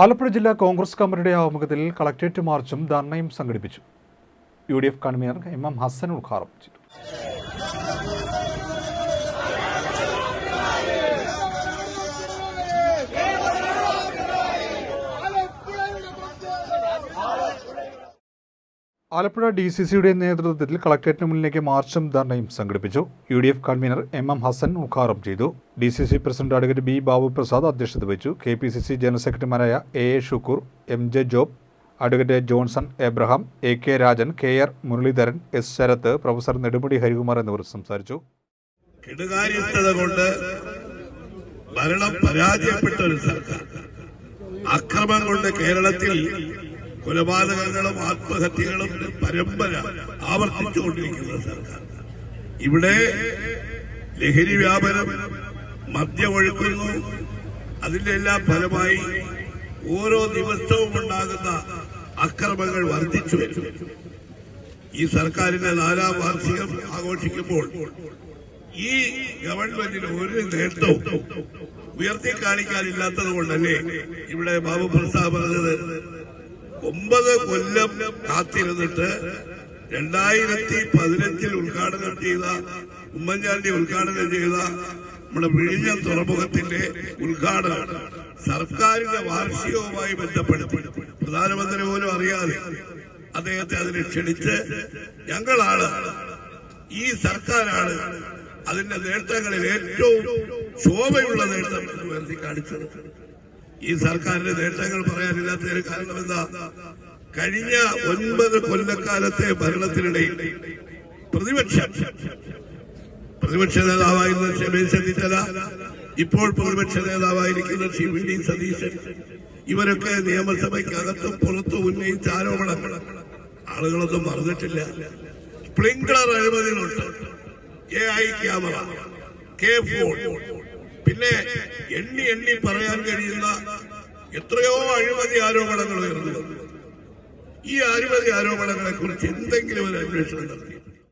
ആലപ്പുഴ ജില്ലാ കോൺഗ്രസ് കമ്മിറ്റിയുടെ ആഭിമുഖ്യത്തിൽ കളക്ട്രേറ്റ് മാർച്ചും ധർണയും സംഘടിപ്പിച്ചു. U D F convener M M Hasan ഉദ്ഘാടനം ചെയ്തു. ആലപ്പുഴ ഡി സി സിയുടെ നേതൃത്വത്തിൽ കളക്ടറേറ്റിന് മുന്നിലേക്ക് മാർച്ചും ധർണയും സംഘടിപ്പിച്ചു. U D F convener M M Hasan ഉദ്ഘാടനം ചെയ്തു. D C C president advocate B Babu Prasad അധ്യക്ഷത വഹിച്ചു. K P C C general സെക്രട്ടറിമാരായ A A Shukoor M J Job advocate Johnson Abraham A K Rajan K R Muraleedharan S Sarath professor Nedumudi Harikumar എന്നിവർ സംസാരിച്ചു. കൊണ്ട് പരാജയപ്പെട്ട ഒരു സർക്കാർ. അക്രമം കൊണ്ട് കേരളത്തിൽ കൊലപാതകങ്ങളും ആത്മഹത്യകളും പരമ്പര ആവർത്തിച്ചുകൊണ്ടിരിക്കുന്ന സർക്കാർ. ഇവിടെ ലഹരി വ്യാപനം മദ്യമൊഴുക്കുന്നു അതിന്റെ എല്ലാം ഫലമായി ഓരോ ദിവസവും ഉണ്ടാകുന്ന അക്രമങ്ങൾ വർദ്ധിച്ചു വരും ഈ സർക്കാരിന്റെ നാലാം വാർഷികം ആഘോഷിക്കുമ്പോൾ ഈ ഗവൺമെന്റിന് ഒരു നേട്ടവും ഉയർത്തി കാണിക്കാനില്ലാത്തത് കൊണ്ടല്ലേ ഇവിടെ ബാബു പ്രസാദ് പറഞ്ഞത് ഒമ്പത് കൊല്ലം കാത്തിരുന്നിട്ട് രണ്ടായിരത്തി പതിനഞ്ചിൽ ഉദ്ഘാടനം ചെയ്ത ഉമ്മൻചാണ്ടി ഉദ്ഘാടനം ചെയ്ത നമ്മുടെ വിഴിഞ്ഞം തുറമുഖത്തിന്റെ ഉദ്ഘാടനം സർക്കാരിന്റെ വാർഷികവുമായി ബന്ധപ്പെടുത്തി. പ്രധാനമന്ത്രി പോലും അറിയാതെ അദ്ദേഹത്തെ അതിനെ ക്ഷണിച്ച് ഞങ്ങളാണ് ഈ സർക്കാരാണ് അതിന്റെ നേട്ടങ്ങളിൽ ഏറ്റവും ശോഭയുള്ള നേട്ടം എന്ന് വരുത്തി കാണിച്ചത്. ഈ സർക്കാരിന്റെ നേട്ടങ്ങൾ പറയാനില്ലാത്തതിന് കാരണം എന്താ കഴിഞ്ഞ ഒൻപത് കൊല്ലക്കാലത്തെ ഭരണത്തിനിടയിൽ പ്രതിപക്ഷം പ്രതിപക്ഷ നേതാവായിരുന്ന രമേശ് ചെന്നിത്തല ഇപ്പോൾ പ്രതിപക്ഷ നേതാവായിരിക്കുന്ന ശ്രീ വി ഡി സതീശൻ ഇവരൊക്കെ നിയമസഭയ്ക്കകത്തും പുറത്തും ഉന്നയിച്ച ആരോപണങ്ങൾ ആളുകളൊന്നും മറന്നിട്ടില്ല. Sprinklr അഴിമതികളുണ്ട് A I camera K phone പിന്നെ എണ്ണി എണ്ണി പറയാൻ എത്രയോ അഴിമതി ആരോപണങ്ങൾ ഉയർന്നു ഈ അഴിമതി ആരോപണങ്ങളെ കുറിച്ച് എന്തെങ്കിലും ഒരു അന്വേഷണം നടത്തി.